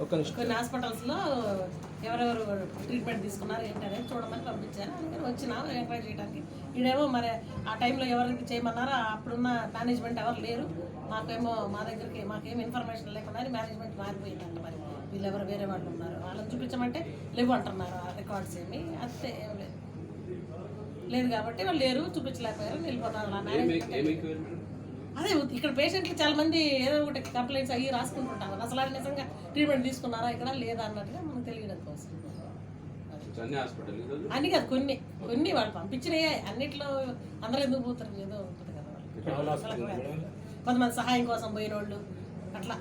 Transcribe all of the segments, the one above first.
నిమిషం కొన్ని హాస్పిటల్స్లో ఎవరెవరు ట్రీట్మెంట్ తీసుకున్నారు ఏంటి అనేది చూడమని పంపించారు అందుకని వచ్చినా ఎంక్వైరీ చేయడానికి ఈడేమో మరి ఆ టైంలో ఎవరికి చేయమన్నారో అప్పుడున్న మేనేజ్మెంట్ ఎవరు లేరు. మాకేమో మా దగ్గరికి మాకేం ఇన్ఫర్మేషన్ లేకుండా మేనేజ్మెంట్ మారిపోయిందంట మరి. వీళ్ళు ఎవరు వేరే వాళ్ళు ఉన్నారు. వాళ్ళని చూపించమంటే లేవు అంటున్నారు ఆ రికార్డ్స్ ఏమి. అంతే ఏం లేదు. లేదు కాబట్టి వాళ్ళు లేరు చూపించలేకపోయారు వెళ్ళిపోతున్నారు. అదే ఇక్కడ పేషెంట్లు చాలా మంది ఏదో ఒకటి కంప్లైంట్స్ అయ్యి రాసుకుంటుంటారు. అసలు అది నిజంగా ట్రీట్మెంట్ తీసుకున్నారా ఇక్కడ లేదా అన్నట్టుగా మనకు తెలియడం కోసం. అన్ని హాస్పిటల్ ఈరోజు? అన్ని కాదు కొన్ని. కొన్ని వాళ్ళు పంపించినాయే. అన్నిట్లో అందరూ ఎందుకు పోతారు? ఏదో ఉంటుంది కదా కొంతమంది సహాయం కోసం పోయిన వాళ్ళు అట్లా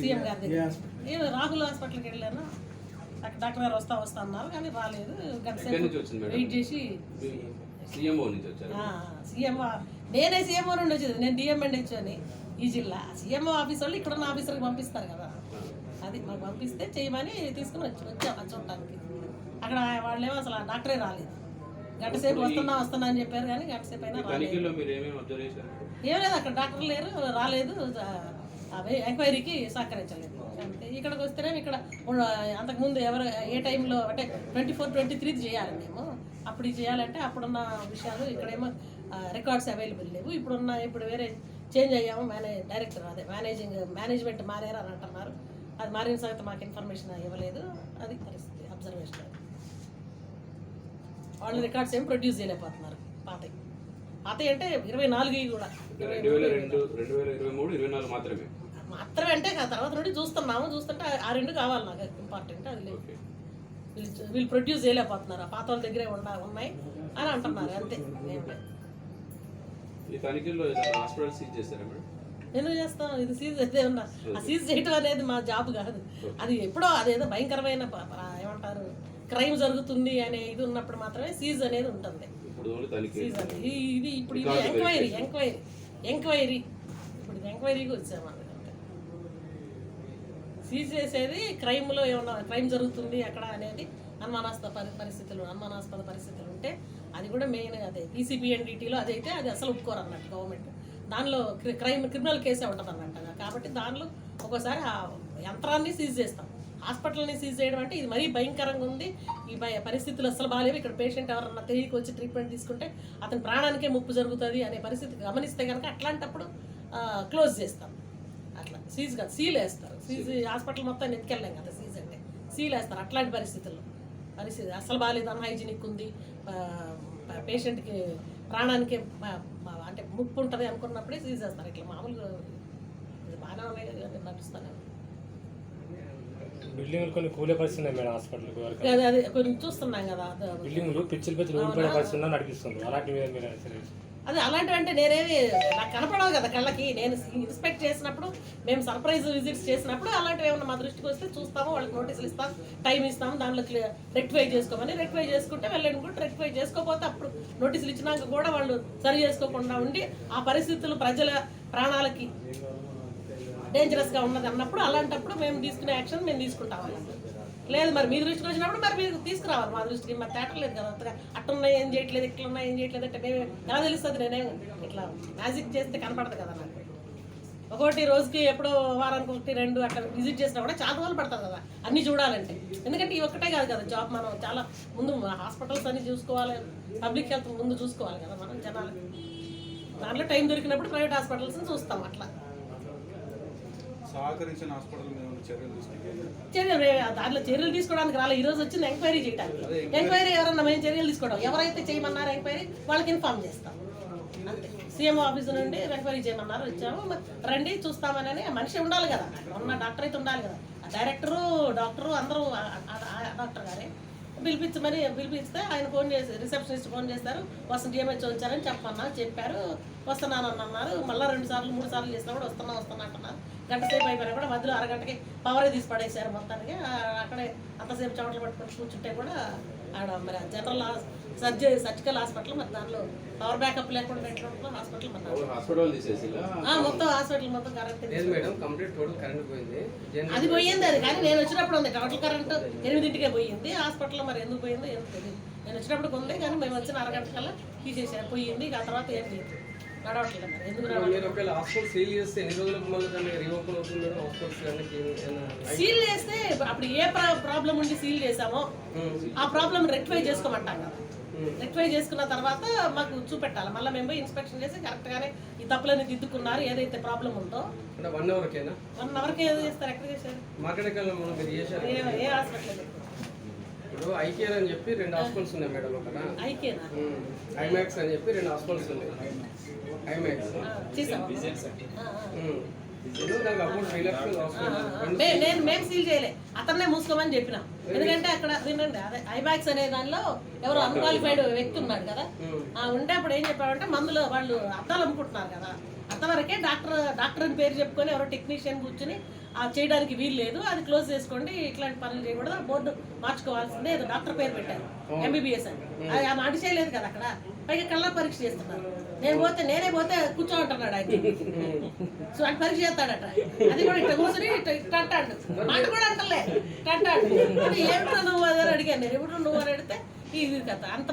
సీఎం గారి దగ్గర. నేను రాహుల్ హాస్పిటల్కి వెళ్ళాను. అక్కడ డాక్టర్ గారు వస్తా వస్తా అన్నారు కానీ రాలేదు. గంట వెయిట్ చేసి సీఎంఓ నుంచి వచ్చారు? సీఎం నేనే సీఎంఓ నుండి వచ్చేది. నేను డిఎంఎండ్ అని. ఈ జిల్లా. సీఎంఓ ఆఫీస్ వాళ్ళు ఇక్కడ ఉన్న ఆఫీసర్కి పంపిస్తారు కదా. అది మాకు పంపిస్తే చేయమని తీసుకుని వచ్చి వచ్చాం చూడటానికి. అక్కడ వాళ్ళేమో అసలు డాక్టరే రాలేదు. గంట సేపు వస్తున్నా వస్తున్నా అని చెప్పారు కానీ గంట సేపు అయినా రాలేదు. ఏం లేదు అక్కడ డాక్టర్ లేరు రాలేదు ఎంక్వైరీకి సహకరించలేదు. ఇక్కడికి వస్తేనే ఇక్కడ అంతకుముందు ఎవరు ఏ టైంలో అంటే ట్వంటీ ఫోర్ ట్వంటీ త్రీ చేయాలి మేము. అప్పుడు చేయాలంటే అప్పుడున్న విషయాలు ఇక్కడేమో రికార్డ్స్ అవైలబుల్ లేవు. ఇప్పుడున్న ఇప్పుడు వేరే చేంజ్ అయ్యాము మేనే డైరెక్టర్ అదే మేనేజింగ్ మేనేజ్మెంట్ మారారు అని అంటున్నారు. అది మారిన సంగతి మాకు ఇన్ఫర్మేషన్ ఇవ్వలేదు. అది పరిస్థితి అబ్జర్వేషన్ వాళ్ళు రికార్డ్స్ ఏం ప్రొడ్యూస్ చేయలేకపోతున్నారు. పాత పాత అంటే ఇరవై నాలుగు కూడా. రెండు వేల రెండు రెండు వేల ఇరవై మూడు ఇరవై నాలుగు మాత్రమే. మాత్రమే అంటే తర్వాత నుండి చూస్తున్నాము. చూస్తుంటే ఆ రెండు కావాలి నాకు. ఇంపార్టెంట్ అది లేదు. వీళ్ళు వీళ్ళు ప్రొడ్యూస్ చేయలేకపోతున్నారు. ఆ పాత వాళ్ళ దగ్గరే ఉండ ఉన్నాయి అని అంటున్నారు. అంతే. ఏం లేదు ఈ తనిఖీల్లో ఏదైనా హాస్పిటల్ సీజ్ చేశారా మేడం ఎందుకు చేస్తాం? ఇది సీజ్ అయితే ఉన్నా ఆ సీజ్ చేయటం అనేది మా జాబ్ కాదు. అది ఎప్పుడో అదేదో భయంకరమైన ఏమంటారు? క్రైమ్ జరుగుతుంది అనే ఇది ఉన్నప్పుడు మాత్రమే సీజ్ అనేది ఉంటుంది. సీజ్ ఇది ఇప్పుడు ఇది ఎంక్వైరీ ఎంక్వైరీ ఎంక్వైరీ ఇప్పుడు ఎంక్వైరీకి వచ్చాము సీజ్ చేసేది క్రైమ్లో ఏమన్నా క్రైమ్ జరుగుతుంది అక్కడ అనేది అనుమానాస్పద పరి పరిస్థితులు అనుమానాస్పద పరిస్థితులు ఉంటే అది కూడా మెయిన్ అదే. పీసీపీఎన్డిటీలో అది అదైతే అది అసలు ఒప్పుకోరు అన్నట్టు గవర్నమెంట్. దానిలో క్రి- క్రైమ్ క్రిమినల్ కేసే ఉంటుంది అన్నమాట కాబట్టి దానిలో ఒక్కోసారి ఆ యంత్రాన్ని సీజ్ చేస్తాం. హాస్పిటల్ని సీజ్ చేయడం అంటే ఇది మరీ భయంకరంగా ఉంది. ఈ భయ- పరిస్థితులు అసలు బాగాలేవు ఇక్కడ పేషెంట్ ఎవరన్నా తెలియక వచ్చి ట్రీట్మెంట్ తీసుకుంటే అతని ప్రాణానికే ముప్పు జరుగుతుంది అనే పరిస్థితి గమనిస్తే కనుక అట్లాంటప్పుడు క్లోజ్ చేస్తాం. అట్లా. సీజ్ కాదు సీల్ వేస్తారు. సీజ్ హాస్పిటల్ మొత్తం ఎత్తుకెళ్ళాం కదా సీజ్ అంటే. సీల్ వేస్తారు అట్లాంటి పరిస్థితుల్లో. పరిస్థితి అసలు బాగాలేదు అన్హైజీనిక్ ఉంది. పేషెంట్కి ప్రాణానికి అంటే ముప్పు ఉంటుంది అనుకున్నప్పుడే సీజ్ చేస్తారు ఇట్లా మామూలుగా బాగానే ఉన్నాయి కదా నడుస్తూనే. బిల్డింగ్లు కొన్ని కూలే మేడం అదే కొంచెం చూస్తున్నాం కదా. బిల్డింగ్లు పిచ్చిలు పిచ్చిలు ఊడిపోయిన పరిస్థితి ఉందని నడిపిస్తుంది అలాంటి మీద మీరు అది అలాంటివి అంటే నేనేమి నాకు కనపడవు కదా కళ్ళకి. నేను ఇన్స్పెక్ట్ చేసినప్పుడు మేము సర్ప్రైజ్ విజిట్స్ చేసినప్పుడు అలాంటివి ఏమన్నా మా దృష్టికి వస్తే చూస్తాము వాళ్ళకి నోటీసులు ఇస్తాం టైం ఇస్తాము దాంట్లో రెక్టిఫై చేసుకోమని రెక్టిఫై చేసుకుంటే వెళ్ళనుకుంటే రెక్టిఫై చేసుకోకపోతే అప్పుడు నోటీసులు ఇచ్చినాక కూడా వాళ్ళు సరి చేసుకోకుండా ఉండి ఆ పరిస్థితులు ప్రజల ప్రాణాలకి డేంజరస్గా ఉన్నది అన్నప్పుడు అలాంటప్పుడు మేము తీసుకునే యాక్షన్ మేము తీసుకుంటాం వాళ్ళకి లేదు మరి మీ దృష్టికి వచ్చినప్పుడు మరి మీరు తీసుకురావాలి మా దృష్టికి. మరి తేటలేదు కదా అంతగా అట్టున్నాయి ఏం చేయట్లేదు ఇట్లున్నాయి ఏం చేయట్లేదు అంటే మేము ఎలా తెలుస్తుంది నేనే ఇట్లా మ్యాజిక్ చేస్తే కనపడదు కదా నాకు. ఒకటి రోజుకి ఎప్పుడో వారానికి ఒకటి రెండు అట్లా విజిట్ చేసినా కూడా చాలా రోజులు పడుతుంది కదా అన్ని చూడాలంటే. ఎందుకంటే ఈ ఒక్కటే కాదు కదా జాబ్ మనం చాలా ముందు హాస్పిటల్స్ అన్ని చూసుకోవాలి పబ్లిక్ హెల్త్ ముందు చూసుకోవాలి కదా మనం జనాలు దాంట్లో టైం దొరికినప్పుడు ప్రైవేట్ హాస్పిటల్స్ని చూస్తాం అట్లా. సహకరించిన హాస్పిటల్ మీద చర్యలు దాంట్లో చర్యలు తీసుకోవడానికి రాలే. ఈ రోజు వచ్చింది ఎంక్వైరీ చేయడానికి ఎంక్వైరీ. ఎవరన్నా మేము చర్యలు తీసుకోవడం. ఎవరైతే చేయమన్నారో ఎంక్వైరీ వాళ్ళకి ఇన్ఫార్మ్ చేస్తాం. సీఎం ఆఫీస్ నుండి ఎంక్వైరీ చేయమన్నారు వచ్చాము. రండి చూస్తామని మనిషి ఉండాలి కదా. ఉన్న డాక్టర్ అయితే ఉండాలి కదా. డైరెక్టరు డాక్టరు అందరూ డాక్టర్ గారే. పిలిపించమని పిలిపిస్తే ఆయన ఫోన్ చేసి రిసెప్షనిస్ట్ ఫోన్ చేస్తారు. వస్తుంది డిఎంహెచ్ వచ్చారని చెప్పమన్నా చెప్పారు. వస్తున్నాను అని అన్నారు మళ్ళీ రెండు సార్లు మూడు సార్లు చేసినా కూడా వస్తున్నా వస్తున్నా అంటున్నారు. గంట సేపు అయిపోయినా కూడా మధ్యలో అరగంటకి పవరే తీసి పడేశారు మొత్తానికి. అక్కడే అంతసేపు చెమటలు పట్టుకొని కూర్చుంటే కూడా ఆడ మరి జనరల్ సర్జరీ సర్జికల్ హాస్పిటల్ మరి దానిలో పవర్ బ్యాకప్ లేకుండా హాస్పిటల్ మరి హాస్పిటల్ తీసేసి ఆ, మొత్తం హాస్పిటల్ మొత్తం కరెంట్ లేదు మేడం కంప్లీట్ టోటల్ కరెంట్ పోయింది. జనరల్ అది పోయింది అది కానీ నేను వచ్చినప్పుడు ఉంది టోటల్ కరెంట్ ఎనిమిదింటికే పోయింది. హాస్పిటల్లో మరి ఎందుకు పోయిందో ఏం తెలియదు నేను వచ్చినప్పుడు ఉంది కానీ మేము వచ్చిన అరగంట కల్లా తీసేసారు పోయింది ఇక ఆ తర్వాత ఏం లేదు. సీల్ చేస్తే అప్పుడు ఏ ప్రాబ్లం ఉండి సీల్ చేసామో ఆ ప్రాబ్లం రెక్టిఫై చేసుకోమంటాం కదా. రెక్టిఫై చేసుకున్న తర్వాత మాకు చూపెట్టాలి. మళ్ళీ మేము పోయి ఇన్స్పెక్షన్ చేసి కరెక్ట్గానే ఈ తప్పులని దిద్దుకున్నారు. ఏదైతే ప్రాబ్లం ఉందో వన్ అవర్కేనా వన్ అవర్కి ఏదో చేస్తారు. ఎక్కడ చేశారు? ఏ హాస్పిటల్ ఇప్పుడు ఐకేర్ అని చెప్పి రెండు హాస్పిటల్స్ ఉన్నాయి మేడం ఐకేనా? ఐమాక్స్ అని చెప్పి రెండు హాస్పిటల్స్ ఉన్నాయి. ఐమాక్స్. నేను మేము సీల్ చేయలే. అతన్నే మూసుకోమని చెప్పినాం. ఎందుకంటే అక్కడ వినండి అదే ఐబాక్స్ అనే దానిలో ఎవరో అన్క్వాలిఫైడ్ వ్యక్తి ఉన్నాడు కదా. ఆ ఉంటే అప్పుడు ఏం చెప్పామంటే మందులు వాళ్ళు అద్దాలు అమ్ముకుంటున్నారు కదా. అంతవరకే డాక్టర్ డాక్టర్ అని పేరు చెప్పుకొని ఎవరో టెక్నీషియన్ కూర్చుని ఆ చేయడానికి వీలు లేదు. అది క్లోజ్ చేసుకోండి ఇట్లాంటి పనులు చేయకూడదు. ఆ బోర్డు మార్చుకోవాల్సిందే. ఏదో డాక్టర్ పేరు పెట్టారు ఎంబీబీఎస్ అని. అది ఆ మాట చేయలేదు కదా అక్కడ. పైగా కళ్ళ పరీక్ష చేస్తున్నారు. నేను పోతే నేనే పోతే కూర్చోమంటున్నాడు ఆయన. సో ఆయన పరీక్ష చేస్తాడట. అది కూడా ఇట్లా కూర్చొని ఇట్లా అంటాడు. మాట కూడా అంటలే. ఇట్లా అంటాడు. ఏమిటో నువ్వు అదే అడిగాను నేను. ఎప్పుడు నువ్వు అని అడిగితే ఇది కథ. అంత